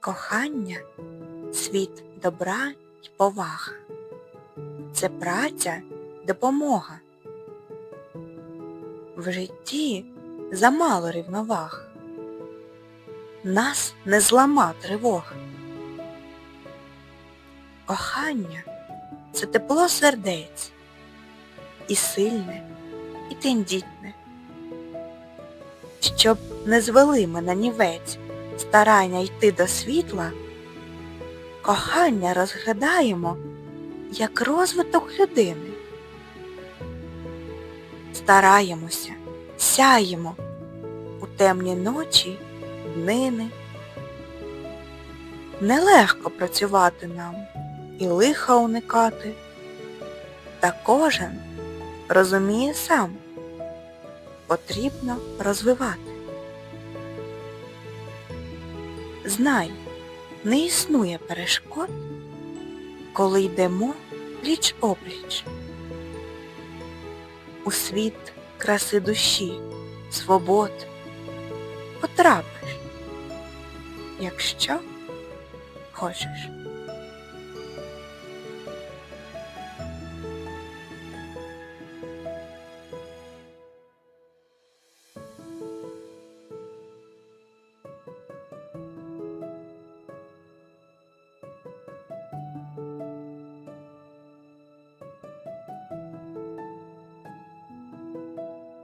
Кохання світ добра й повага. Це праця, допомога. В житті замало рівноваг. Нас не злама тривога. Кохання це тепло сердець, і сильне, і тендітне. Щоб не звели мене нівець старання йти до світла, кохання розглядаємо як розвиток людини. Стараємося, сяємо у темні ночі, днини. Нелегко працювати нам і лиха уникати, та кожен розуміє сам, потрібно розвивати. Знай, не існує перешкод, коли йдемо пліч опліч. У світ краси душі, свобод потрапиш, якщо хочеш.